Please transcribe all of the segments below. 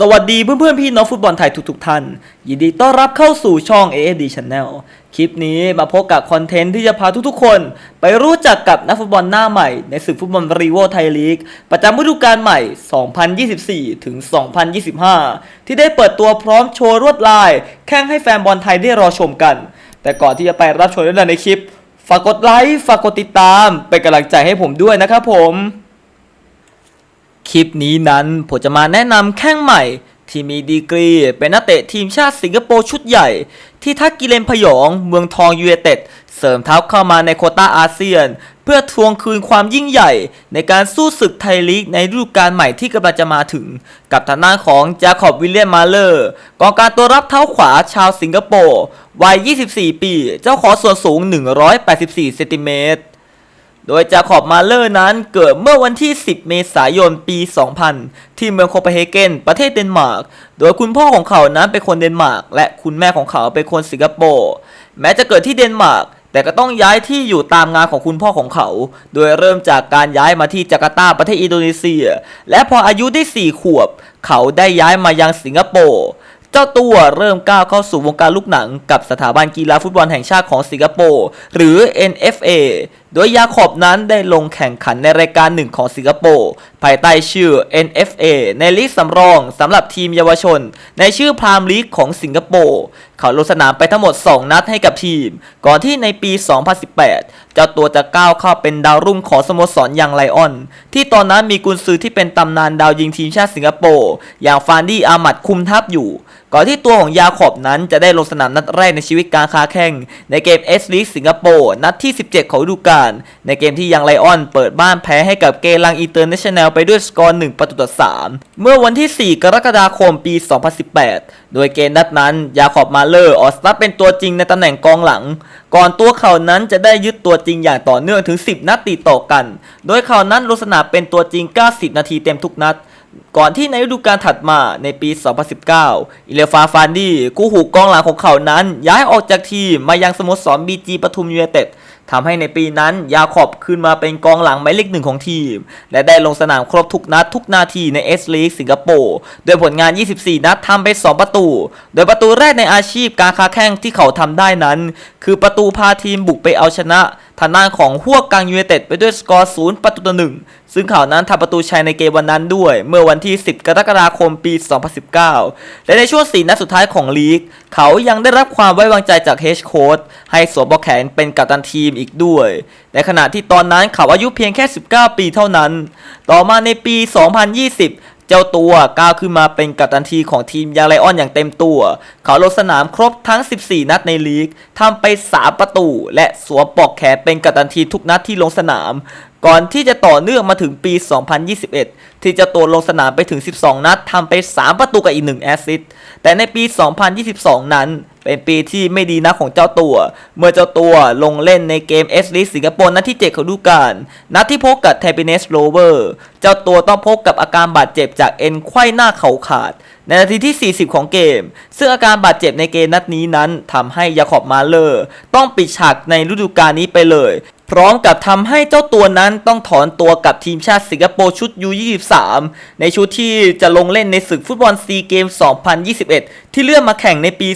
สวัสดีเพื่อนๆพี่น้องฟุตบอลไทยทุกๆท่าน ยินดีต้อนรับเข้าสู่ช่อง AFD Channel คลิปนี้มาพบกับคอนเทนต์ที่จะพาทุกๆคน ไปรู้จักกับนักฟุตบอลหน้าใหม่ในศึกฟุตบอลรีโวไทยลีก ประจำฤดูกาลใหม่ 2024 ถึง 2025 ที่ได้เปิดตัวพร้อมโชว์รวดลาย แข่งให้แฟนบอลไทยได้รอชมกัน แต่ก่อนที่จะไปรับชมในคลิป ฝากกดไลค์ฝากกดติดตามเป็นกำลังใจให้ผมด้วยนะครับผม คลิปนี้นั้นผมจะมาแนะนำแข้งใหม่ ที่มีดีกรีเป็นนักเตะทีมชาติสิงคโปร์ชุดใหญ่ ที่ทักกิเลนพยองเมืองทองยูเอเต็ด เสริมทัพเข้ามาในโคต้าอาเซียน เพื่อทวงคืนความยิ่งใหญ่ ในการสู้ศึกไทยลีกในฤดูกาลใหม่ที่กำลังจะมาถึง กับทางด้านของจาคอบวิลเลียมมาเลอร์กองการตัวรับเท้าขวาชาวสิงคโปร์วัย 24 ปี เจ้าของส่วนสูง 184 เซนติเมตร โดยจาขอบมาเลอร์นั้นเกิดเมื่อวันที่ 10 เมษายนปี 2000 ที่เมืองโคเปนเฮเกนประเทศเดนมาร์ก โดยคุณพ่อของเขานั้นเป็นคนเดนมาร์ก และคุณแม่ของเขาเป็นคนสิงคโปร์ แม้จะเกิดที่เดนมาร์กแต่ก็ต้องย้ายที่อยู่ตามงานของคุณพ่อของเขา โดยเริ่มจากการย้ายมาที่จาการ์ตาประเทศอินโดนีเซีย และพออายุได้ 4 ขวบ เขาได้ย้ายมายังสิงคโปร์ เจ้าตัวเริ่มก้าวเข้าสู่วงการลูกหนังกับสถาบันกีฬาฟุตบอลแห่งชาติของสิงคโปร์หรือ NFA โดยยาขอบนั้นได้ลงแข่งขันในรายการหนึ่งของสิงคโปร์ ภายใต้ชื่อ NFA ในลีกสำรองสำหรับทีมเยาวชน ในชื่อพรามลีกของสิงคโปร์เขาลงสนามไปทั้งหมด 2 นัดให้กับทีม ก่อนที่ในปี 2018 เจ้าตัวจะก้าวเข้าเป็นดาวรุ่งของสโมสรอย่างไลออน ที่ตอนนั้นมีกุนซือที่เป็นตำนานดาวยิงทีมชาติสิงคโปร์อย่างฟานดี้อามัดคุมทัพอยู่ ก่อนที่ตัวของยาขอบนั้นจะได้ลงสนามนัดแรกในชีวิตการค้าแข่ง ในเกมเอสลีกสิงคโปร์นัดที่ 17 ของฤดูกาลในเกมที่ยังไลออนเปิดบ้านแพ้ให้กับเกลังอินเตอร์เนชั่นแนลไปด้วยสกอร์1ประตูต่อ3เมื่อวันที่ 4 กรกฎาคมปี 2018 โดยเกมนัดนั้นยาขอบมาเลอร์ออสตาเป็นตัวจริงในตำแหน่งกองหลัง ก่อนตัวเขานั้นจะได้ยึดตัวจริงอย่างต่อเนื่องถึง 10 นัดติดต่อกัน โดยเขานั้นลงสนามเป็นตัวจริง 90 นาทีเต็มทุกนัด ก่อนที่ในฤดูกาลถัดมาในปี 2019 อิเลฟาฟานดี้กู้หูกองหลังของเขานั้น ย้ายออกจากทีมมายังสโมสรบีจีปทุมยูไนเต็ด ทำให้ในปีนั้นยาขอบขึ้นมาเป็นกองหลังหมายเลขหนึ่งของทีม และได้ลงสนามครบทุกนัดทุกนาทีในเอสลีกสิงคโปร์โดยผลงาน 24 นัดทำไป 2 ประตู โดยประตูแรกในอาชีพการค้าแข่งที่เขาทำได้นั้น คือประตูพาทีมบุกไปเอาชนะทางด้านของหัวกังยูไนเต็ดไปด้วยสกอร์ศูนย์ประตูต่อหนึ่งซึ่งเขานั้นทำประตูชัยในเกมวันนั้นด้วย เมื่อวันที่ 10 กรกฎาคมปี 2019 และในช่วง4นัดสุดท้ายของลีก เขายังได้รับความไว้วางใจจากเฮดโค้ชให้สวมบอกแขนเป็นกัปตันทีมอีกด้วย ในขณะที่ตอนนั้นเขาอายุเพียงแค่ 19 ปีเท่านั้น ต่อมาในปี 2020เจ้าตัวก้าวขึ้นมาเป็นกัปตันทีของทีมยาไลออนอย่างเต็มตัว เขาลงสนามครบทั้ง 14 นัดในลีกทำไป 3 ประตู และสวมปลอกแขนเป็นกัปตันทีทุกนัดที่ลงสนามก่อนที่จะต่อเนื่องมาถึงปี 2021 ที่จะตัวลงสนามไปถึง 12 นัดทำไป 3 ประตูกับอีก 1 แอสซิสต์แต่ในปี 2022 นั้น เป็นปีที่ไม่ดีนักของเจ้าตัว เมื่อเจ้าตัวลงเล่นในเกมเอสลีสิงคโปร์นัดที่ 7 ของฤดูกาลนัดที่พบกับเทเปเนสโรเวอร์เจ้าตัวต้องพบกับอาการบาดเจ็บจากเอ็นไขว้หน้าเข่าขาด ในนาทีที่ 40 ของเกม ซึ่งอาการบาดเจ็บในเกมนัดนี้นั้นทำให้ยาขอบมาเลอร์ ต้องปิดฉากในฤดูกาลนี้ไปเลย พร้อมกับทำให้เจ้าตัวนั้นต้องถอนตัวกับทีมชาติสิงคโปร์ชุด U23 ในชุดที่จะลงเล่นในศึกฟุตบอลซีเกม 2021 ที่เลื่อนมาแข่งในปี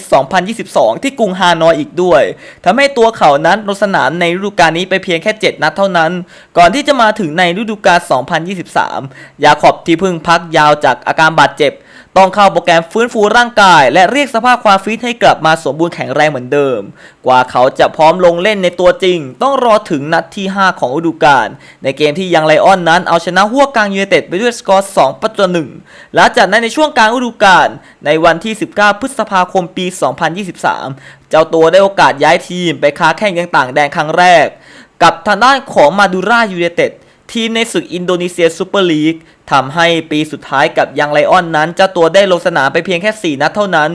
2022 ที่กรุงฮานอยอีกด้วยทำให้ตัวเขานั้นลงสนามในฤดูกาลนี้ไปเพียงแค่ 7 นัดเท่านั้น ก่อนที่จะมาถึงในฤดูกาล 2023 ยาขอบที่เพิ่งพักยาวจากอาการบาดเจ็บ ต้องเข้าโปรแกรมฟื้นฟูร่างกาย และเรียกสภาพความฟิตให้กลับมาสมบูรณ์แข็งแรงเหมือนเดิม กว่าเขาจะพร้อมลงเล่นในตัวจริง ต้องรอถึงนัดที่ 5 ของฤดูกาลในเกมที่ยังไลออนนั้นเอาชนะหัวกลางยูไนเต็ดไปด้วยสกอร์ 2 ประตูหนึ่งหลังจากนั้นในช่วงกลางฤดูกาลในวันที่ 19 พฤษภาคมปี 2023 เจ้าตัวได้โอกาสย้ายทีมไปค้าแข่งยังต่างแดนครั้งแรก กับทางด้านของมาดูรายูไนเต็ด ทีมในศึกอินโดนีเซียซูเปอร์ลีกทำให้ปีสุดท้ายกับยังไลออนนั้นเจ้าตัวได้ลงสนามไปเพียงแค่ 4 นัดเท่านั้น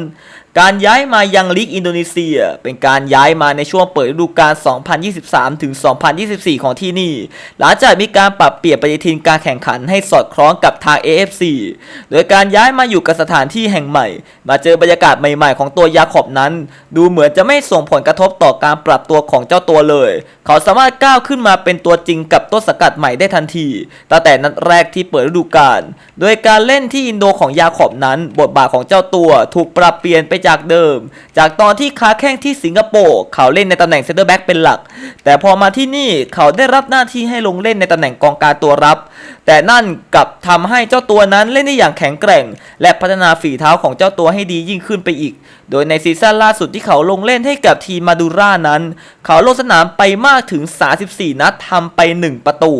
การย้ายมายังลีกอินโดนีเซีย เป็นการย้ายมาในช่วงเปิดฤดูกาล 2023 ถึง 2024 ของที่นี่ หลังจากมีการปรับเปลี่ยนปฏิทินการแข่งขันให้สอดคล้องกับทาง AFC โดยการย้ายมาอยู่กับสถานที่แห่งใหม่ มาเจอบรรยากาศใหม่ๆ ของตัวยาขอบนั้น ดูเหมือนจะไม่ส่งผลกระทบต่อการปรับตัวของเจ้าตัวเลย เขาสามารถก้าวขึ้นมาเป็นตัวจริงกับต้นสกัดใหม่ได้ทันทีตั้งแต่นัดแรกที่เปิดฤดูกาลโดยการเล่นที่อินโดของยาขอบนั้น บทบาทของเจ้าตัวถูกปรับเปลี่ยนไปจากเดิม จากตอนที่ค้าแข้งที่สิงคโปร์เขาเล่นในตำแหน่งเซนเตอร์แบ็กเป็นหลัก แต่พอมาที่นี่เขาได้รับหน้าที่ให้ลงเล่นในตำแหน่งกองกลารตัวรับ แต่นั่นกลับทำให้เจ้าตัวนั้นเล่นได้อย่างแข็งแกร่ง และพัฒนาฝีเท้าของเจ้าตัวให้ดียิ่งขึ้นไปอีก โดยในซีซั่นล่าสุดที่เขาลงเล่นให้กับทีมมาดูร่านั้น เขาลงสนามไปมากถึง 34 นัดทำไป 1 ประตู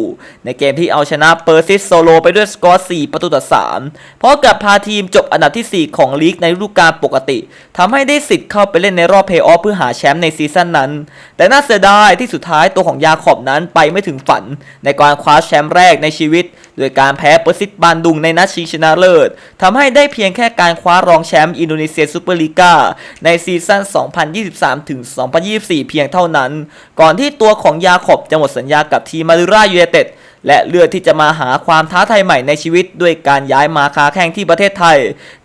ในเกมที่เอาชนะเปอร์ซิสโซโลไปด้วยสกอร์ 4 ประตูต่อ 3 เพราะกับพาทีมจบอันดับที่ 4 ของลีกในฤดูกาลปกติทำให้ได้สิทธิ์เข้าไปเล่นในรอบเพลย์ออฟเพื่อหาแชมป์ในซีซั่นนั้น แต่น่าเสียดายที่สุดท้ายตัวของยาขอบนั้นไปไม่ถึงฝัน ในการคว้าแชมป์แรกในชีวิต โดยการแพ้เปอร์ซิตบานดุงในนัดชิงชนะเลิศทำให้ได้เพียงแค่การคว้ารองแชมป์อินโดนีเซียซูเปอร์ลีกาในซีซั่น 2023 ถึง 2024 เพียงเท่านั้น ก่อนที่ตัวของยาขอบจะหมดสัญญากับทีมมาดูรายูไนเต็ดและเลือกที่จะมาหาความท้าทายใหม่ในชีวิต ด้วยการย้ายมาค้าแข่งที่ประเทศไทย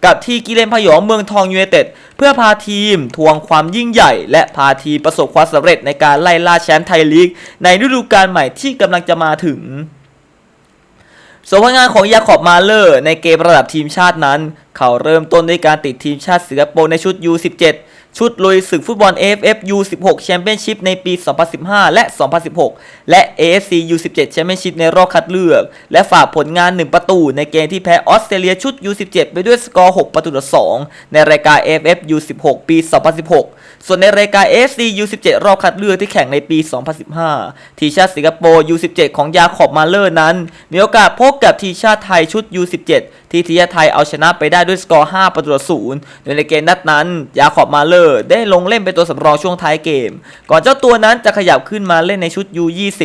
กับที่กิเลนพยองเมืองทองยูไนเต็ด เพื่อพาทีมทวงความยิ่งใหญ่ และพาทีมประสบความสำเร็จในการไล่ล่าแชมป์ไทยลีก ในฤดูกาลใหม่ที่กำลังจะมาถึง ส่วนผลงานของยาขอบมาเลอร์ในเกมระดับทีมชาตินั้น เขาเริ่มต้นด้วยการติดทีมชาติสิงคโปร์ในชุด U17 ชุดลุยศึกฟุตบอล AFF U16 แชมเปี้ยนชิพในปี 2015 และ 2016 และ AFC U17 แชมเปี้ยนชิพในรอบคัดเลือก และฝากผลงาน 1 ประตูในเกมที่แพ้ออสเตรเลียชุด U17 ไปด้วยสกอร์ 6 ประตูต่อ 2 ในรายการ AFF U16 ปี 2016 ส่วนในรายการ AFC U17 รอบคัดเลือกที่แข่งในปี 2015 ทีมชาติสิงคโปร์ U17 ของยาขอบมาเลอร์นั้น มีโอกาสพบกับทีมชาติไทยชุด U17 ที่ทีมชาติไทยเอาชนะไปได้ด้วยสกอร์ 5 ประตูต่อ 0 โดยในเกมนัดนั้น ยาขอบมาเลอร์ได้ลงเล่นเป็นตัวสำรองช่วงท้ายเกม ก่อนเจ้าตัวนั้นจะขยับขึ้นมาเล่นในชุด U20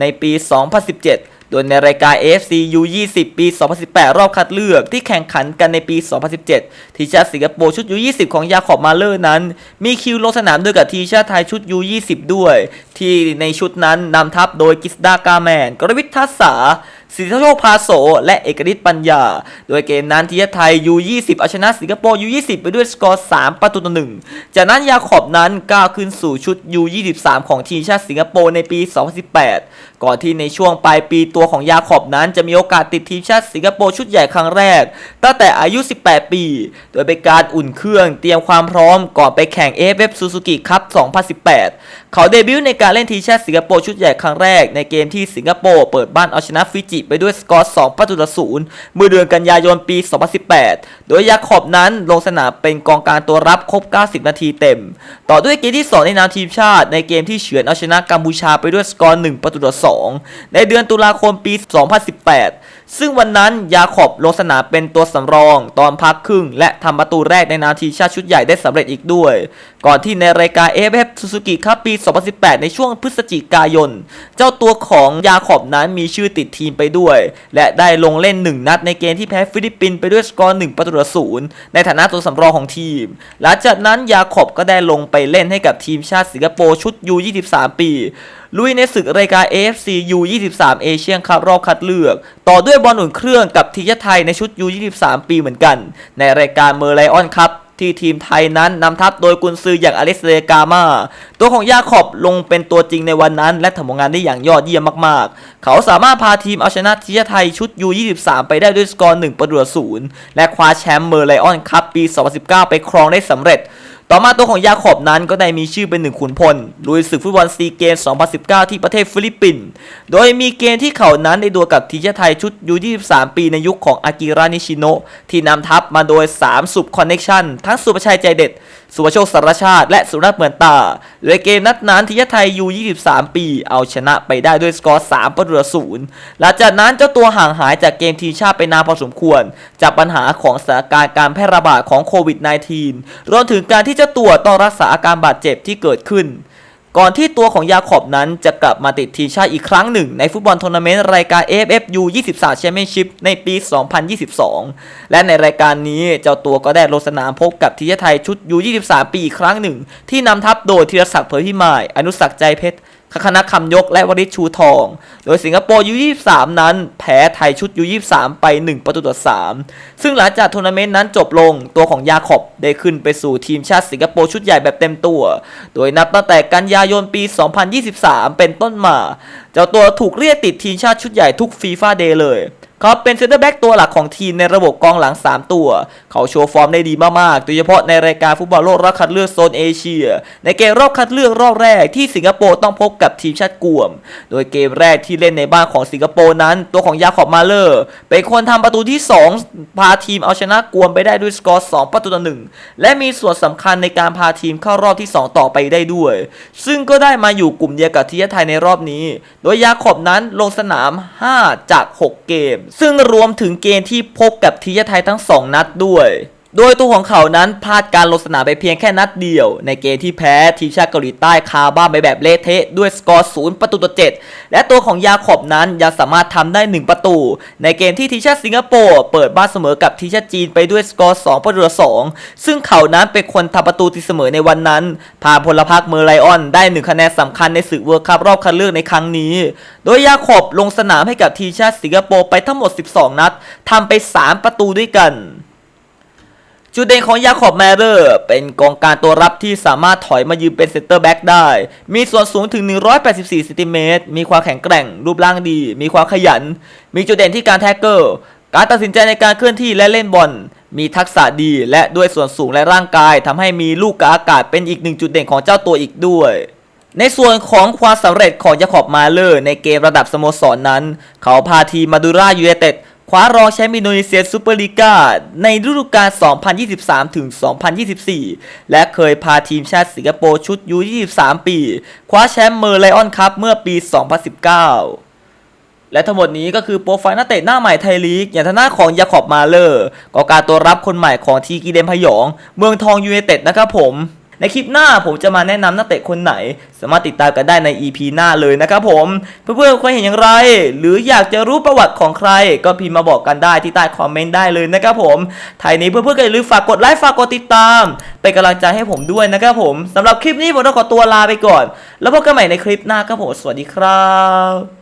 ในปี 2017 โดยในรายการ AFC U20 ปี 2018 รอบคัดเลือกที่แข่งขันกันในปี 2017 ทีมชาติสิงคโปร์ชุด U20 ของยาขอบมาเลอร์นั้น มีคิวลงสนามด้วยกับทีมชาติไทยชุด U20 ด้วย ที่ในชุดนั้นนำทัพโดยกิสดากาแมน กรวิททัศษา สิทธิโชคพาโส และเอกฤทธิ์ปัญญา โดยเกมนั้นทีมไทย U20 เอาชนะสิงคโปร์ U20 ไปด้วยสกอร์ 3 ประตูต่อ 1 จากนั้นยาขอบนั้นก้าวขึ้นสู่ชุด U23 ของทีมชาติสิงคโปร์ในปี 2018 ก่อนที่ในช่วงปลายปีตัวของยาขอบนั้นจะมีโอกาสติดทีมชาติสิงคโปร์ชุดใหญ่ครั้งแรก ตั้งแต่อายุ 18 ปี โดยเป็นการอุ่นเครื่องเตรียมความพร้อมก่อนไปแข่ง AFF Suzuki Cup 2018 เขาเดบิวต์ในการเล่นทีมชาติสิงคโปร์ชุดใหญ่ครั้งแรกในเกมที่สิงคโปร์เปิดบ้านเอาชนะฟิจิไปด้วยสกอร์ 2 ประตูต่อ0เมื่อเดือนกันยายนปี 2018 โดยยาขอบนั้นลงสนามเป็นกองการตัวรับครบ 90 นาทีเต็ม ต่อด้วยเกมที่ 2 ในนามทีมชาติ ในเกมที่เฉือนเอาชนะกัมพูชาไปด้วยสกอร์ 1 ประตูต่อ2ในเดือนตุลาคมปี 2018 ซึ่งวันนั้นยาขอบลงสนามเป็นตัวสำรองตอนพักครึ่ง และทำประตูแรกในนาทีชาติชุดใหญ่ได้สำเร็จอีกด้วย ก่อนที่ในรายการ AFF Suzuki Cup ปี 2018 ในช่วงพฤศจิกายน เจ้าตัวของยาขอบนั้นมีชื่อติดทีมไปด้วย และได้ลงเล่น 1 นัดในเกมที่แพ้ฟิลิปปินส์ไปด้วยสกอร์1ประตูต่อศูนย์ในฐานะตัวสำรองของทีม หลังจากนั้นยาขอบก็ได้ลงไปเล่นให้กับทีมชาติสิงคโปร์ชุด U23 ปี ลุยในศึกรายการ AFC U23 เอเชียนคัพรอบคัดเลือก ต่อด้วยบอลอุ่นเครื่องกับทีมชาติไทยในชุด U23 ปีเหมือนกัน ในรายการเมอร์ไลออนคัพที่ทีมไทยนั้นนำทัพโดยกุนซืออย่างอเล็กซเดกามาตัวของยาขอบลงเป็นตัวจริงในวันนั้น และทำผลงานได้อย่างยอดเยี่ยมมากๆ เขาสามารถพาทีมเอาชนะทีมชาติไทยชุด U23 ไปได้ด้วยสกอร์1ประตูศูนย์และคว้าแชมป์เมอร์ไลออนคัพปี 2019 ไปครองได้สำเร็จ ต่อมาตัวของยาขอบนั้นก็ได้มีชื่อเป็นหนึ่งขุนพลลุยศึกฟุตบอลซีเกม2019 ที่ประเทศฟิลิปปินส์ โดยมีเกมที่เขานั้นได้ดวลกับทีมชาติไทยชุดยู23 ปีในยุคของอากิระนิชิโนะที่นำทัพมาโดย 3 สุบคอนเน็ชันทั้งสุประชัยใจเด็ด สุวโชคสารชาติ และสุรัตน์เหมือนตาโดยเกมนัดนั้นทีมชาติไทยยู 23 ปี เอาชนะไปได้ด้วยสกอร์ 3 ประตูต่อศูนย์หลังจากนั้นเจ้าตัวห่างหายจากเกมทีมชาติไปนานพอสมควร จากปัญหาของสถานการณ์การแพร่ระบาดของโควิด -19 รวมถึงการที่เจ้าตัวต้องรักษาอาการบาดเจ็บที่เกิดขึ้น ก่อนที่ตัวของยาขอบนั้นจะกลับมาติดทีมชาติอีกครั้งหนึ่ง ในฟุตบอลทัวร์นาเมนต์รายการ AFF U23 Championship ในปี 2022 และในรายการนี้เจ้าตัวก็ได้ลงสนามพบกับทีมชาติไทยชุด U23 ปีอีกครั้งหนึ่ง ที่นำทัพโดยธีรศักดิ์เผยพิมาย อนุสักดิ์ใจเพชร คณะคำยกและวริชชูทอง โดยสิงคโปร์ยู23 นั้น แพ้ไทยชุดยู23 ไป 1 ประตูต่อ 3 ซึ่งหลังจากทัวร์นาเมนต์นั้นจบลงตัวของยาขอบได้ขึ้นไปสู่ทีมชาติสิงคโปร์ชุดใหญ่แบบเต็มตัว โดยนับตั้งแต่กันยายนปี 2023 เป็นต้นมา เจ้าตัวถูกเรียกติดทีมชาติชุดใหญ่ทุกฟีฟ่าเดย์เลย เขาเป็นเซนเตอร์แบ็กตัวหลักของทีมในระบบกองหลัง 3 ตัว เขาโชว์ฟอร์มได้ดีมาก ๆ โดยเฉพาะในรายการฟุตบอลโลกรอบคัดเลือกโซนเอเชีย ในเกมรอบคัดเลือกรอบแรกที่สิงคโปร์ต้องพบกับทีมชาติกวม โดยเกมแรกที่เล่นในบ้านของสิงคโปร์นั้น ตัวของยาขอบมาเลอร์ เป็นคนทำประตูที่ 2 พาทีมเอาชนะกวมไปได้ด้วยสกอร์2ประตูต่อหนึ่งและมีส่วนสำคัญในการพาทีมเข้ารอบที่ 2 ต่อไปได้ด้วย ซึ่งก็ได้มาอยู่กลุ่มเดียวกับทีมชาติไทยในรอบนี้ โดยยาขอบนั้นลงสนาม 5 จาก 6 เกมซึ่งรวมถึงเกมที่พบกับทีมชาติไทยทั้ง 2 นัดด้วย โดยตัวของเขานั้นพลาดการลงสนามไปเพียงแค่นัดเดียว ในเกมที่แพ้ทีมชาติเกาหลีใต้คาบ้านไปแบบเละเทะด้วยสกอร์ศูนย์ประตูต่อเจ็ดและตัวของยาขอบนั้นยังสามารถทำได้ 1 ประตู ในเกมที่ทีมชาติสิงคโปร์เปิดบ้านเสมอกับทีมชาติจีนไปด้วยสกอร์2ประตูต่อ2ซึ่งเขานั้นเป็นคนทำประตูตีเสมอในวันนั้น พาพลพรรคเมอร์ไลออนได้หนึ่งคะแนนสำคัญในศึกเวิร์คัพรอบคัดเลือกในครั้งนี้ โดยยาขอบลงสนามให้กับทีมชาติสิงคโปร์ไปทั้งหมด 12 นัดทำไป 3 ประตูด้วยกัน จุดเด่นของยาขอบแมเรอร์เป็นกองการตัวรับที่สามารถถอยมายืนเป็นเซนเตอร์แบ็กได้ มีส่วนสูงถึง 184ซนติเมตร มีความแข็งแกร่ง รูปร่างดี มีความขยัน มีจุดเด่นที่การแท็กเกอร์ การตัดสินใจในการเคลื่อนที่และเล่นบอล มีทักษะดีและด้วยส่วนสูงและร่างกายทำให้มีลูกกบอากาศเป็นอีกหนึ่งจุดเด่นของเจ้าตัวอีกด้วยในส่วนของความสำเร็จของยาขอบมาเลอร์ในเกมระดับสโมสรนนั้น เขาพาทีมมาดูรายูเนเต็ด คว้ารองแชมป์อินโดนีเซียซูเปอร์ลีกาในฤดูกาล 2023 ถึง 2024 และเคยพาทีมชาติสิงคโปร์ชุดยู23 ปี คว้าแชมป์เมอร์ไลออนคัพเมื่อปี 2019และทั้งหมดนี้ก็คือโปรไฟล์นักเตะหน้าใหม่ไทยลีก อย่างทางด้าของยาขอบมาเลอร์กอการตัวรับคนใหม่ของทีกีเดมพยอง เมืองทองยูเนเต็ดนะครับผม ในคลิปหน้าผมจะมาแนะนำนักเตะคนไหน สามารถติดตามกันได้ใน EP หน้าเลยนะครับผมเพื่อนๆเคยเห็นอย่างไร หรืออยากจะรู้ประวัติของใคร ก็พิมพ์มาบอกกันได้ที่ใต้คอมเมนต์ได้เลยนะครับผมไทยนี้เพื่อนๆก็อย่าลืมฝากกดไลค์ฝากกดติดตามเป็นกำลังใจให้ผมด้วยนะครับผมสำหรับคลิปนี้ผมต้องขอตัวลาไปก่อน แล้วพบกันใหม่ในคลิปหน้าครับผมสวัสดีครับ